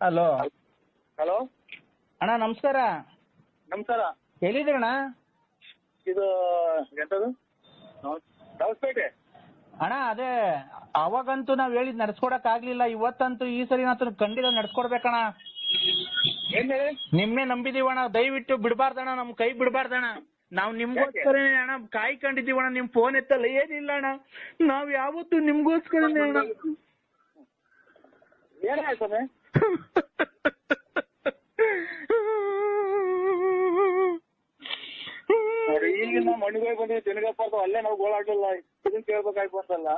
Hello. Hello. ಅಣ್ಣ ನಮಸ್ಕಾರ. ನಮಸ್ಕಾರ. ಎಲ್ಲಿದ್ದೀರಣ್ಣ ಇದು ಎಂತದು? ದವಸ್ಪೇಟೆ. ಅಣ್ಣ ಅದೇ ಅವಾಗಂತೂ ನಾವ್ ಹೇಳಿದ್ ನಡ್ಸ್ಕೊಡಕ್ ಆಗ್ಲಿಲ್ಲ ಇವತ್ತಂತೂ ಈ ಸರಿ ನಾತು ಖಂಡಿತ ನಡ್ಸ್ಕೊಡ್ಬೇಕಣ್ಣ ಏನ್ ಹೇಳಿ? ನಿಮ್ನೆ ನಂಬಿದೀವಣ್ಣ ದಯವಿಟ್ಟು ಬಿಡಬಾರ್ದಣ್ಣ ನಮ್ ಕೈ ಬಿಡಬಾರ್ದಣ್ಣ ನಾವ್ ನಿಮ್ಗೋಸ್ಕರ ಅಣ್ಣ ಕಾಯ್ಕೊಂಡಿದೀವಣ್ಣ ನಿಮ್ ಫೋನ್ ಎತ್ತಲ್ಲ ಏನಿಲ್ಲ ಅಣ್ಣ. ನಾವ್ ಯಾವತ್ತು ನಿಮ್ಗೋಸ್ಕರ ಅಣ್ಣ. ಏನಾಯ್ತು ಸ್ವಾಮಿ? ಈಗ ನಾವು ಮಣ್ಣಿಗೆ ಬಂದಿವಿ ತಿನ್ಗಪ್ಪ ಅಲ್ಲೇ ನಾವು ಗೋಳಾಡಲ್ಲ ಇದನ್ ಕೇಳ್ಬೇಕಾಯ್ತು ಅಂತಲ್ಲ.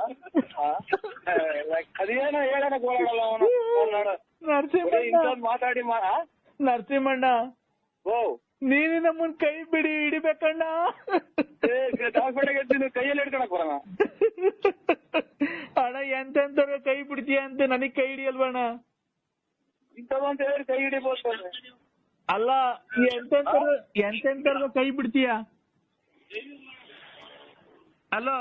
ಆ? ಅದೇನೋ ಹೇಳೋಣ ಗೋಳಾಡಲ್ಲ ಅವನು. ಇಂಥದ್ ಮಾತಾಡಿ ಮಾ? ನರಸಿಂಹಣ್ಣ. ಓ. ನೀನು ನಮ್ಮನ್ ಕೈ ಬಿಡಿ ಹಿಡಿಬೇಕಣ್ಣ. ಕೈಯಲ್ಲಿ ಹಿಡ್ಕೊಳಕ್ ಬರೋಣ ಅಣ್ಣ ಎಂತೆಂತವ್ರ ಕೈ ಬಿಡ್ತೀಯ ಅಂತ ನನಗ್ ಕೈ ಹಿಡಿಯಲ್ವಣ್ಣ. ಅಂತ ಹೇಳಿ ಕೈ ಹಿಡಿಬೋದು ಅಲ್ಲ ಅಲ್ಲ ಎಂತೆಂತರ ಕೈ ಬಿಡ್ತೀಯ? ಅಲೋ?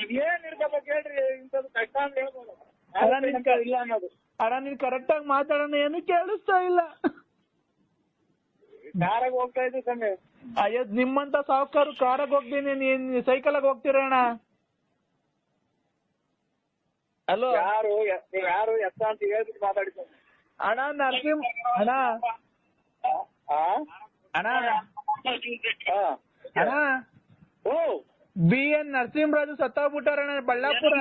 ಈಗ ಏನ್ ಇರ್ಬೇಕು ಹೇಳ್ರಿ ಇಂಥದ್ದು ಕಷ್ಟ ಅಂತ ಹೇಳ್ಬೋದು. ಅಲ್ಲ, ನಿನ್ ಇಂಥ ಇಲ್ಲ ಅನ್ನೋದು. ಅಣ್ಣ ನೀನ್ ಕರೆಕ್ಟ್ ಆಗಿ ಮಾತಾಡೋಣ ಏನು ಕೇಳಿಸ್ತಾ ಇಲ್ಲ. ಕಾರಾಗ ಹೋಗ್ತಾ ಇದ್ದೆ ಸ್ವಾಮಿ ಅಯ್ಯೋ ನಿಮ್ಮಂತ ಸಾವುಕಾರು ಕಾರಾಗ ಹೋಗ್ತೀನಿ ನೀನ್ ಸೈಕಲಾಗ ಹೋಗ್ತೀರಣ್ಣ ಹಲೋ ಯಾರು ಎ- ನೀವ್ ಯಾರು ಎತ್ತ ಅಂತ ಹೇಳ್ಬಿಟ್ಟು ಮಾತಾಡಿದ್ದು ಅಣ್ಣ ನರಸಿಂಹ ಅಣ್ಣ ಆ? ಅಣ್ಣ ಆ. ಅಣ್ಣ ಓ ಬಿ ಎನ್ ನರಸಿಂಹರಾಜು ಸತ್ತೋಗ್ಬಿಟ್ಟಾರಣ್ಣ ಬಳ್ಳಾಪುರ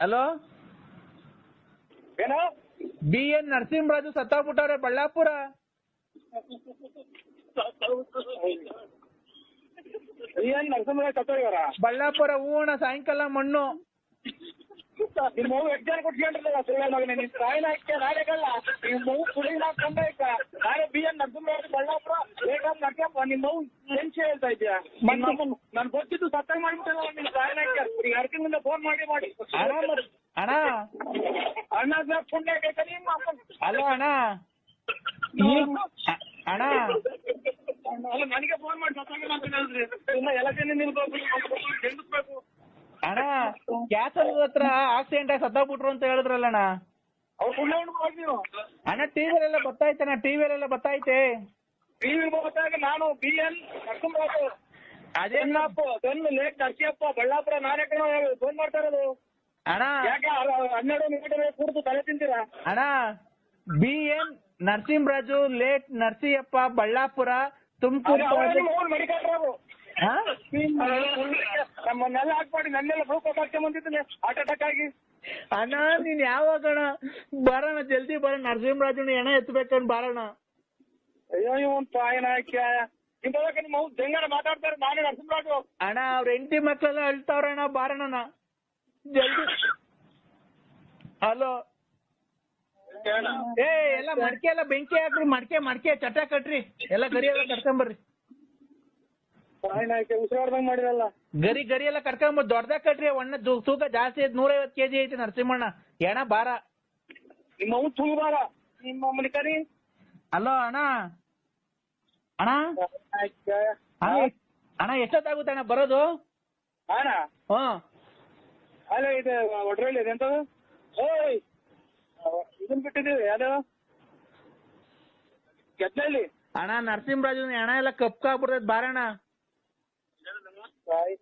ಹಲೋ ಏನೋ ನರಸಿಂಹರಾಜು ಏನ್ ಸತ್ತೋಗ್ಯಾರ ಬಳ್ಳಾಪುರ ಹೂವಣ ಸಾಯಂಕಾಲ ಮಣ್ಣು. ನಿಮ್ ಮಗು ಎಷ್ಟು ಜನ ಕೊಟ್ಕೊಂಡ್ರಲ್ಲ ಸುಳ್ಳ ಮಗನೇ. ನಿನ್ ತಾಯಿನ ಹಾಕ್ಯ ನಾಳೆಗಲ್ಲ. ನಿಮ್ ಮಗು ಸುಳಿನ ಹಾಕೊಂಡಾಯ್ತ ನಾಳೆ ಬಿ ಎನ್ ನರಸಿಂಹರಾಜ್ ಬಳ್ಳಾಪುರ ಏಕಂ ನಡ್ಕಪ್ಪ ನಿಮ್ ಮಗು ಟೆನ್ಷನ್ ಹೇಳ್ತಾ ಇದ್ಯಾ ನನ್ ಗೊತ್ತಿದ್ದು ಸತ್ತಾಗ ಮಾಡ್ಬಿಟ್ಟಲ್ಲ ನಿನ್ ತಾಯಿನ ಹಾಕ್ಯ ಈಗ ಅರ್ಕಿಂದ ಫೋನ್ ಮಾಡಿ ಮಾಡಿ. ಅಣ್ಣ ಅಣ್ಣ? ಪುಣ್ಯ ಬೇಕಾ ನಿಮ್ಮ ಅಲ್ಲ ಅಣ್ಣ? ಅಣ್ಣ? ಅಲ್ಲ ನನಗೆ ಫೋನ್ ಮಾಡಿ ಸತ್ತಾಗಿಲ್ಲ ಅಂತ ಹೇಳಿದ್ರಿ. ಇನ್ನ ಎಲೆಕ್ಷನ್ ನಿಲ್ಬೇಕು ಗೆಲ್ಲಿಸ್ಬೇಕು ಅಣ್ಣ ಕ್ಯಾಸಲ್ ಹತ್ರ ಆಕ್ಸಿಡೆಂಟ್ ಆಗಿ ಸತ್ತಾಗ್ಬಿಟ್ರು ಅಂತ ಹೇಳಿದ್ರಲ್ಲಣ್ಣ. ಅವ್ರು ನೀವು. ಅಣ್ಣ ಟಿವಿಲೆಲ್ಲ ಬತ್ತೈತಣ್ಣ ಟಿವಿಲೆಲ್ಲ ಬತ್ತೈತೆ ಟಿವಿ ನಾನು ಬಿ ಎನ್ ಅದೇನಪ್ಪ ಲೇಟ್ ನರಸಿಯಪ್ಪ ಬಳ್ಳಾಪುರ ನಾನೇ ಕಣ ಫೋನ್ ಮಾಡ್ತಾ ಇರೋದು. ಅಣ್ಣ. ಯಾಕೆ ಹನ್ನೆರಡು ನಿಮಿಷ ಕೂರ್ತು ತಲೆ ತಿಂತೀರಾ? ಅಣ್ಣ B N Narasimharaju late Narasiyappa Ballapura Tumakuru? ನಮ್ಮನ್ನೆಲ್ಲ ಹಾಕ್ಬೇಡಿ ನನ್ನೆಲ್ಲ ಗ್ಲೂಕೋಸ್ ಹಾಕ್ಕೊಂಡ್ ಬಂದಿದ್ದೀನಿ ಹಾರ್ಟ್ ಅಟ್ಯಾಕ್ ಆಗಿ. ಅಣ್ಣ ನೀನ್ ಯಾವಾಗಣ ಬರೋಣ ಜಲ್ದಿ ಬರೋಣ ನರಸಿಂಹರಾಜುನ ಎಣ ಎತ್ತಬೇಕಂದ್ ಬರೋಣ ಅಯ್ಯೋ ಇವನ್ ತಾಯಿನ ಇಂಥದಾಗ ನಿಮ್ಮ ಜಂಗನ ಮಾತಾಡ್ತಾರೆ ನಾನೇ ನರಸಿಂಹರಾಜು. ಅಣ್ಣ ಅವ್ರ ಹೆಂಡತಿ ಮಕ್ಕಳೆಲ್ಲ ಅಳ್ತಾವ್ರಣ್ಣ ಬಾರಣ್ಣ ಜಲ್ದಿ. ಹಲೋ. ಏ ಎಲ್ಲ ಮಡಕೆ ಎಲ್ಲ ಬೆಂಕಿ ಹಾಕ್ರಿ ಮಡಕೆ ಮಡಕೆ ಚಟ ಕಟ್ರಿ. ಎಲ್ಲ ಗರಿ ಎಲ್ಲ ಕಟ್ಕೊಂಬರ್ರಿ. ಮಾಡಿರಲ್ಲ. ಗರಿ ಗರಿ ಎಲ್ಲ ಕಟ್ಕೊಂಬರ್ ದೊಡ್ಡದಾಗ ಕಟ್ರಿ ಒಣ್ಣ ತೂಕ ಜಾಸ್ತಿ ಐತಿ ನೂರೈವತ್ತು ಕೆಜಿ ಐತಿ ನರಸಿಂಹಣ್ಣ. ಏನ ಬಾರ ನಿಮ್ಮ ಅವ್ನು ಬಾರ ನಿಮ್ಮ ಅಮ್ಮನ ಕರಿ. ಅಲೋ ಅಣ್ಣ. ಅಣ್ಣ? ಅಣ್ಣ ಎಷ್ಟ್- ಅಣ್ಣ ಎಷ್ಟೊತ್ತಾಗುತ್ತೆ ಅಣ್ಣ ಬರೋದು? ಅಣ್ಣ? ಹ್ಮ್. ಅಲ್ಲ ಇದು ಒಡ್ರಲ್ಲಿ ಇದೆ ಎಂತದು? ಓಯ್! ಇದನ್ ಬಿಟ್ಟಿದೀವಿ ಯಾರು ಗೆದ್ದಲ್ಲಿ ಅಣ್ಣ ನರಸಿಂಹರಾಜು ಹಣ ಎಲ್ಲ ಕಪ್ಕಾಗ್ಬಿಡ್ತೈತ್ ಬಾರಣ್ಣ. ತಾಯಿ